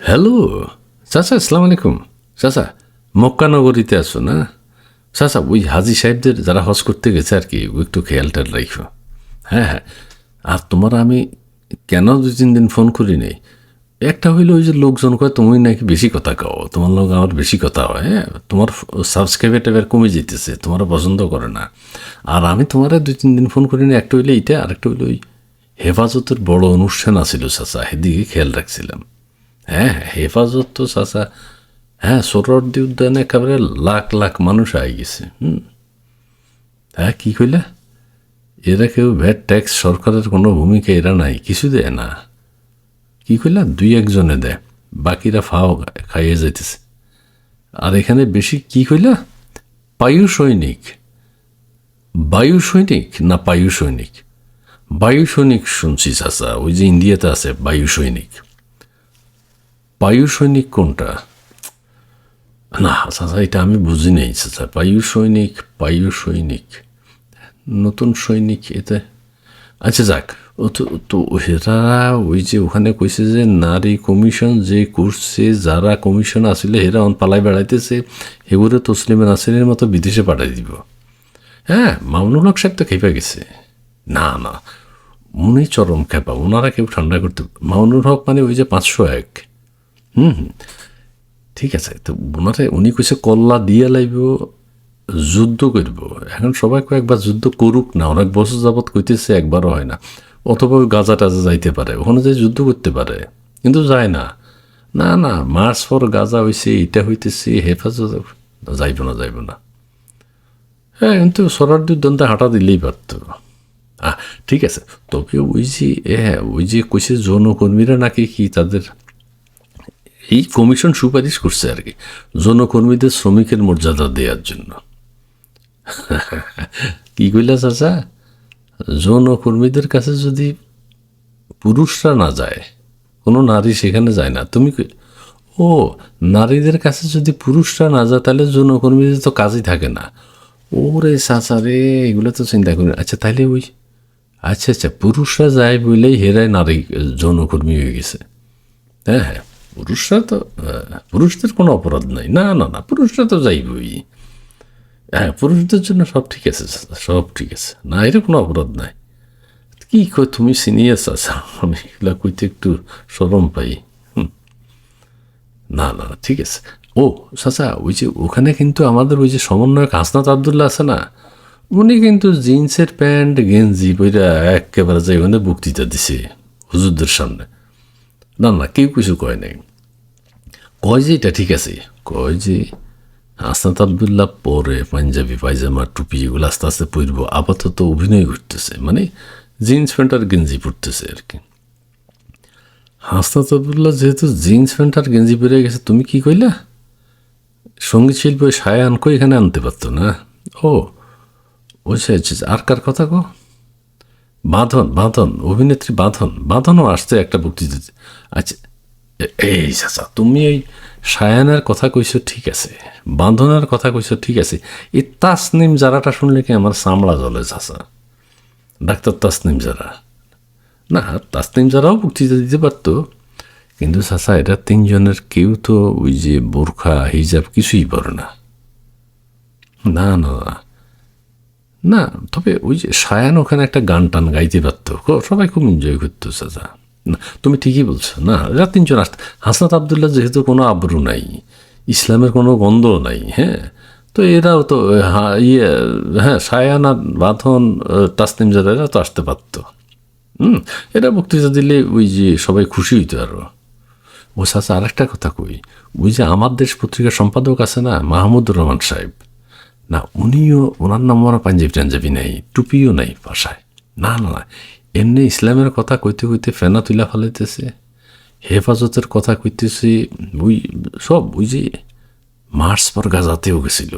Hello চাচা আসসালামু আলাইকুম চাচা মক্কা নগরীতে আছো না চাচা ওই হাজি সাহেবদের যারা হজ করতে গেছে আর কি ও একটু খেয়ালটা রাখো হ্যাঁ হ্যাঁ আর তোমার আমি কেন দু তিন দিন ফোন করি নেই একটা হইল ওই যে লোকজন কয় তুমি নাকি বেশি কথা কও তোমার লোক আমার বেশি কথা হয় হ্যাঁ তোমার সাবস্ক্রাইবার টাইবার কমে যেতেছে তোমার পছন্দ করে না আর আমি তোমার দুই তিন দিন ফোন করি না একটা হইলে এইটা আর একটা হইল ওই হেফাজতের বড় অনুষ্ঠান আছিল চাচা সেদিকে খেয়াল রাখছিলাম হ্যাঁ হেফাজত তো চাচা। হ্যাঁ সোহরদি উদ্যানে একেবারে লাখ লাখ মানুষ আই গেছে, হুম। হ্যাঁ কী কইলা? এরা কেউ ভ্যাট ট্যাক্স সরকারের কোনো ভূমিকা এরা নাই, কিছু দেয় না। কি কইলা? দুই একজনে দেয়, বাকিরা ফাও খাইয়ে যাইতেছে। আর এখানে বেশি কি কইলা? বায়ু সৈনিক। বায়ু সৈনিক না পায়ু সৈনিক? বায়ু সৈনিক শুনছি চাচা, ওই যে ইন্ডিয়াতে আছে বায়ু সৈনিক। বায়ু সৈনিক কোনটা? না, চাচা, এটা আমি বুঝি নেই, চাচা। বায়ু সৈনিক বায়ু সৈনিক নতুন সৈনিক এতে? আচ্ছা যাক। ও তো তো এরা ওই যে ওখানে কইছে যে নারী কমিশন যে করছে, যারা কমিশন আসলে হেরা অন পালাই বেড়াইতেছে এগুলো তসলিমা নাসিরের মতো বিদেশে পাঠাই দিব। হ্যাঁ মামুনুল হক সাহেব তো খেপে গেছে। না না, উনি চরম খেপা ওনারা কেউ ঠান্ডা করতে মামুনুল হক মানে ওই যে পাঁচশো এক। হুম হুম। ঠিক আছে, তো ওনারে উনি কইছে, কল্লা দিয়ে লাইব, যুদ্ধ করব এখন সবাই কয়েকবার যুদ্ধ করুক না, অনেক বছর যাবৎ কইতেছে, একবারও হয় না। অথবা ওই গাজা টাজা যাইতে পারে, ওখানে যে যুদ্ধ করতে পারে, কিন্তু যায় না। না না মার্চ পর গাজা হয়েছে এটা হইতেছে, হেফাজত যাইব না যাইব না। হ্যাঁ কিন্তু সরারদির দ্বন্দ্বে হাঁটা দিলেই পারত। ঠিক আছে, তবে ওই যে হ্যাঁ ওই যে কইছে, যৌনকর্মীরা নাকি কি তাদের এই কমিশন সুপারিশ করছে আর কি যৌনকর্মীদের শ্রমিকের মর্যাদা দেওয়ার জন্য। কি কইলা চাচা? যৌনকর্মীদের কাছে যদি পুরুষরা না যায়, কোনো নারী সেখানে যায় না, তুমি ও, নারীদের কাছে যদি পুরুষরা না যায়, তাহলে যৌনকর্মীদের তো কাজই থাকে না। ওরে চাচা রে, এগুলো তো চিন্তা করি। আচ্ছা তাহলে ওই আচ্ছা আচ্ছা পুরুষরা যায় বলেই হেরায় নারী যৌনকর্মী হয়ে গেছে। হ্যাঁ হ্যাঁ। পুরুষরা তো পুরুষদের কোনো অপরাধ নাই। না না না পুরুষরা তো যাইবই। হ্যাঁ পুরুষদের জন্য সব ঠিক আছে সব ঠিক আছে। না এর কোনো অপরাধ নাই। কি কই তুমি সিনিয়র চাচা আমি এগুলা কইতে একটু সরম পাই। না না না, ঠিক আছে। ও চাচা ওই যে ওখানে কিন্তু আমাদের ওই যে সমন্বয়ক হাসনাত আবদুল্লাহ আছে না উনি কিন্তু জিন্সের প্যান্ট গেঞ্জি বইটা একেবারে যে ওখানে বক্তৃতা দিছে হুজুরদের সামনে। না না কেউ কিছু কয় নাই কয় যে এটা ঠিক আছে কয় যে হাসনাত আবদুল্লাহ পরে পাঞ্জাবি পায়জামা টুপি এগুলো আস্তে আস্তে পরব আপাতত অভিনয় করতেছে মানে জিন্স প্যান্ট আর গেঞ্জি পরতেছে আর কি হাসনাত আবদুল্লাহ যেহেতু জিন্স প্যান্ট আর গেঞ্জি পরে গেছে তুমি কি কইলা সংগীত শিল্পী ওই সায়া আনকো এখানে আনতে পারতো না ও ওই সে আচ্ছা, আর কার কথা গো বাঁধন বাঁধন, অভিনেত্রী বাঁধন, বাঁধনও আসছে একটা বক্তৃতাতে আচ্ছা এই চাচা, তুমি ওই সায়ানের কথা কইছো ঠিক আছে, বাঁধনের কথা কইছো ঠিক আছে। এই তাসনিম যারাটা শুনলে কি আমার চামড়া জলে চাচা? ডাক্তার তাসনিম যারা না, তাসনিম যারাও বক্তৃতা দিতে পারতো, কিন্তু চাচা, এটা তিনজনের কেউ তো ওই যে বোরখা, হিজাব কিছুই পরে না না না। না, তবে ওই যে সায়ান ওখানে একটা গান টান গাইতে পারতো। সবাই খুব এনজয় করতো, চাচা। না, তুমি ঠিকই বলছো। না এরা তিনজন আসত হাসনাত আবদুল্লাহ যেহেতু কোনো আব্রু নাই, ইসলামের কোনো গন্ধ নাই হ্যাঁ? তো এরাও তো ইয়ে হ্যাঁ সায়ান আর বাঁধন তাসনিম যারা এরা তো আসতে পারতো। হুম, এরা বক্তৃতা দিলে ওই যে সবাই খুশি হইতো আরও। ও চাচা, আরেকটা কথা কই। ওই যে আমার দেশ পত্রিকার সম্পাদক আছে না, মাহমুদুর রহমান সাহেব না উনিও ওনার নাম ওরা পাঞ্জাবি টাঞ্জাবি নাই টুপিও নাই বাসায় না না না এমনি ইসলামের কথা কইতে কইতে ফেনা তুলা ফেলাইতেছে হেফাজতের কথা কইতেছে ওই সব ওই যে মার্চ পর গাজাতেও গেছিল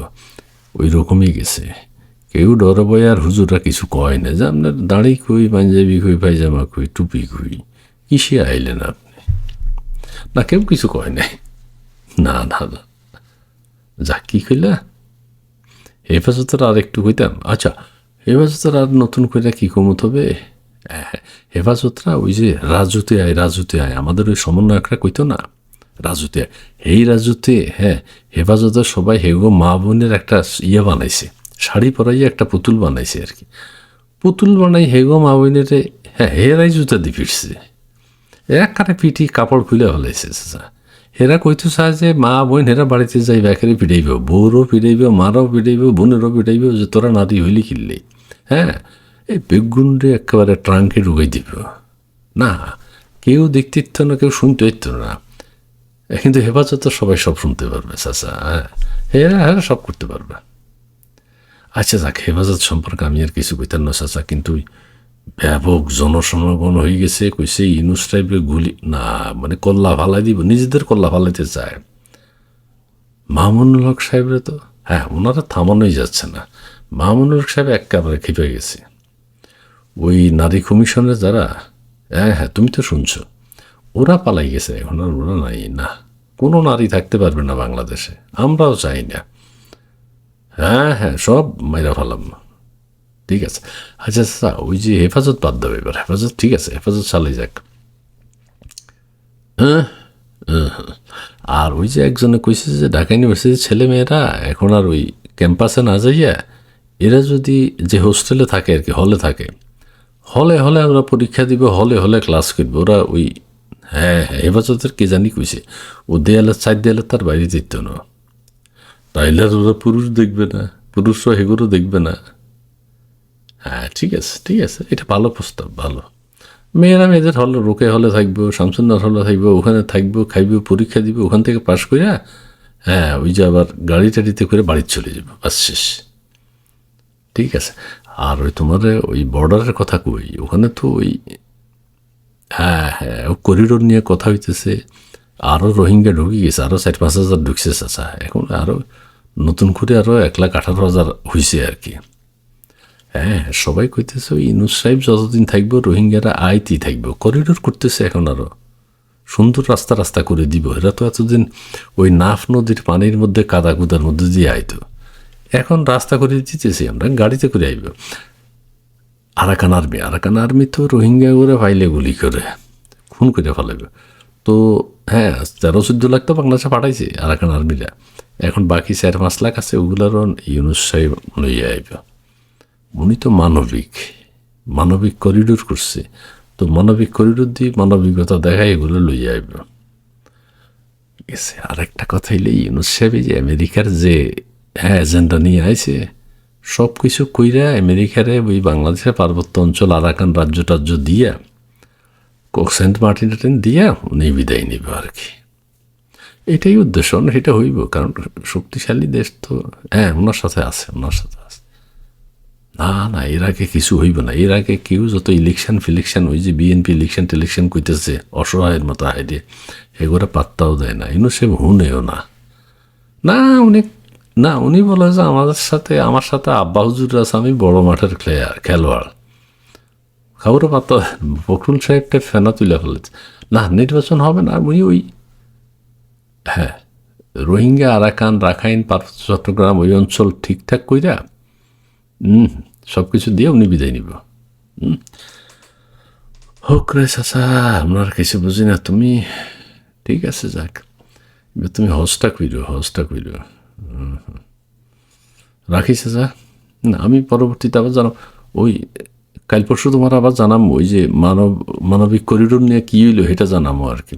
ওই রকমই গেছে কেউ ডর বয় আর হুজুরা কিছু কয় না যে আপনার দাঁড়ি কই পাঞ্জাবি কই পায়জামা কই টুপি কই কিসে আইলেন আপনি না কেউ কিছু কয় নাই না না না যা কি কইলা হেফাজতের আর একটু কইতাম আচ্ছা হেফাজতের আর নতুন করে কি কমত হবে? হ্যাঁ, হেফাজতরা ওই যে রাজুতে আয় রাজুতে আয় আমাদের ওই সমন্বয়করা কইতো না? রাজুতে এই রাজুতে হ্যাঁ হেফাজতে সবাই হেগো মা বোনের একটা ইয়ে বানাইছে শাড়ি পরাইয়ে একটা পুতুল বানাইছে আর কি। পুতুল বানাই হেগো মা বোনের হ্যাঁ হেরাই জুতা দিয়ে ফিরছে একখানে পিটি কাপড় খুলে ফেলাইছে চাচা। হেরা কইতো চায় যে মা বোন হেরা বাড়িতে যাই ব্যাকেরে পিটাইব, বউরও পিটাইব, মারও পিটাইব, বোনেরও পিটাইব, যে তোরা নারী হইলি কিনলে। হ্যাঁ? এই বেগুনরে একেবারে ট্রাঙ্কে ঢুকাই দিব। না, কেউ দেখতে ইচ্ছ না, কেউ শুনতে ইচ্ছ না। কিন্তু হেফাজত সবাই সব শুনতে পারবে, চাচা হ্যাঁ? হেরা হেরা সব করতে পারবে। আচ্ছা যাক, হেফাজত সম্পর্কে আমি আর কিছু কইতাম না, চাচা, কিন্তু ব্যাপক জনসমাগম হয়ে গেছে কইছে ইনুস টাইপের গুলি, না মানে কল্লা ফালাই দিব, নিজেদের কল্লা ফালাইতে চায়। মামুনুল হক সাহেবরা তো হ্যাঁ ওনারা থামানোই যাচ্ছে না। মামুনুল হক সাহেব একেবারে খেপে গেছে। ওই নারী কমিশনের যারা হ্যাঁ হ্যাঁ তুমি তো শুনছো, ওরা পালাই গেছে, এখন আর ওরা নাই, না, কোনো নারী থাকতে পারবে না বাংলাদেশে, আমরাও চাই না। হ্যাঁ হ্যাঁ সব মাইরা ফেলাম। ঠিক আছে। আচ্ছা আচ্ছা ওই যে হেফাজত বাদ দেবে এবার। হেফাজত ঠিক আছে হেফাজত চালাই যাক। হ্যাঁ হ্যাঁ, হ্যাঁ। আর ওই যে একজনে কইছে যে ঢাকা ইউনিভার্সিটির ছেলে মেয়েরা এখন আর ওই ক্যাম্পাসে না যাইয়া এরা যদি যে হোস্টেলে থাকে আর কি হলে থাকে হলে হলে ওরা পরীক্ষা দিবে হলে হলে ক্লাস করবে। ওরা ওই হ্যাঁ হ্যাঁ হেফাজতের কে জানি কইছে ও দেয়ালের সাইড দেয়ালে তার বাইরে যেত না। তাইলে ওরা পুরুষ দেখবে না পুরুষরা হেগুলো দেখবে না। হ্যাঁ ঠিক আছে ঠিক আছে। এটা ভালো প্রস্তাব, ভালো। মেয়েরা মেয়েদের হলে, রোকে হলে থাকব, শামসুন্নার হলে থাকব, ওখানে থাকব, খাইবো, পরীক্ষা দিবে, ওখান থেকে পাশ করে হ্যাঁ ওই যে আবার গাড়ি টাড়িতে করে বাড়ি চলে যাব, বাস শেষ। ঠিক আছে। আর ওই তোমার ওই বর্ডারের কথা কই, ওখানে তো ওই হ্যাঁ হ্যাঁ ও করিডোর নিয়ে কথা হইতেছে। আরও রোহিঙ্গা ঢুকে গেছে আরও চার পাঁচ হাজার ঢুকছে, চাচা। এখন আরও নতুন করে আরও এক লাখ আঠারো হাজার হয়েছে আর কি। হ্যাঁ সবাই কইতেছে ওই ইনুস সাহেব যতদিন থাকব রোহিঙ্গারা আইতেই থাকব করিডোর করতেছে এখন আরও সুন্দর রাস্তা রাস্তা করে দিব, এরা তো এতদিন ওই নাফ নদীর পানির মধ্যে কাদা কুদার মধ্যে দিয়ে আইতো। এখন রাস্তা করে দিতেছি আমরা, গাড়িতে করে আইব। আরাকান আর্মি আরাকান আর্মি তো রোহিঙ্গা করে ফাইলে গুলি করে, খুন করে ফেলাবে তো হ্যাঁ তেরো চোদ্দ লাখ তো বাংলাদেশে পাঠাইছে আরাকান আর্মিরা। এখন বাকি চার পাঁচ লাখ আছে, ওগুলারও ইউনুস সাহেব লইয়া আইব। উনি তো মানবিক। মানবিক করিডোর করছে। তো মানবিক করিডোর দিয়ে মানবিকতা দেখায় এগুলো লইয়া আইব। গেছে আর একটা কথা হইলে ইউনুস যে আমেরিকার যে হ্যাঁ এজেন্ডা নিয়ে আইছে সব কিছু কইরা আমেরিকারে ওই বাংলাদেশের পার্বত্য অঞ্চল আরাকান রাজ্য টাজ্য দিয়া সেন্ট মার্টিন টার্টিন দিয়া উনি বিদায় নিব আর কি। এটাই উদ্দেশ্য এটা হইব, কারণ শক্তিশালী দেশ তো হ্যাঁ ওনার সাথে আছে, ওনার সাথে না না, এর আগে কিছু হইব না। এর আগে কেউ যত ইলেকশন ফিলেকশন, ওই যে বিএনপি ইলেকশন টিলেকশন কইতেছে, অসহায়ের মতো হাইডে এগুলো পাত্তাও দেয় না। ইনো সে হুনেও না। না, উনি না, উনি বলে যে আমাদের সাথে, আমার সাথে আব্বা হুজুর আছে, আমি বড় মাঠের প্লেয়ার খেলোয়াড়। খবরও পাত্তা, ফখরুল সাহেবটা ফেনা তুলে ফেলেছে। না, নির্বাচন হবে না, উনি ওই হ্যাঁ রোহিঙ্গা আরাকান রাখাইন পার্বত্য চট্টগ্রাম ওই অঞ্চল ঠিকঠাক কইরা হুম সব কিছু দিয়ে উনি বিদায় নিব। হোক রে চাচা আপনার কিছু বুঝি না, তুমি ঠিক আছে, যাক। এবার তুমি হজটা কইরো, হজটা হুম। রাখি চাচা। না, আমি পরবর্তীতে আবার জানাম ওই, কাল পরশু তোমার আবার জানাম, ওই যে মানব, মানবিক করিডোর নিয়ে কী হইল এটা জানামো আর কি।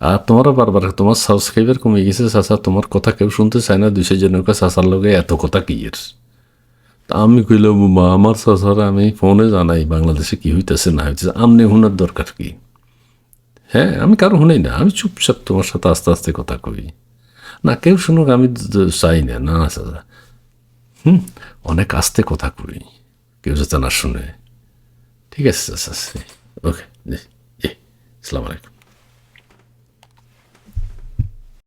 আর তোমারও বারবার, তোমার সাবস্ক্রাইবার কমে গেছে চাচা, তোমার কথা কেউ শুনতে চায় না দুইশো জনের কাছে চাচার লগে এত কথা কি এর? আমি কইলাম মা আমার চাচারা আমি ফোনে জানাই, বাংলাদেশে কি হইতেছে না হইতেছে, আমনে হুনার দরকার কি? হ্যাঁ আমি কারও শুনেই না, আমি চুপচাপ তোমার সাথে আস্তে আস্তে কথা কই। না, কেউ শুনুক, আমি চাই না। না, চাচা। হুম, অনেক আস্তে কথা কই, কেউ যাতে না শুনে। ঠিক আছে, চাচা ওকে জি জি আসসালামু আলাইকুম।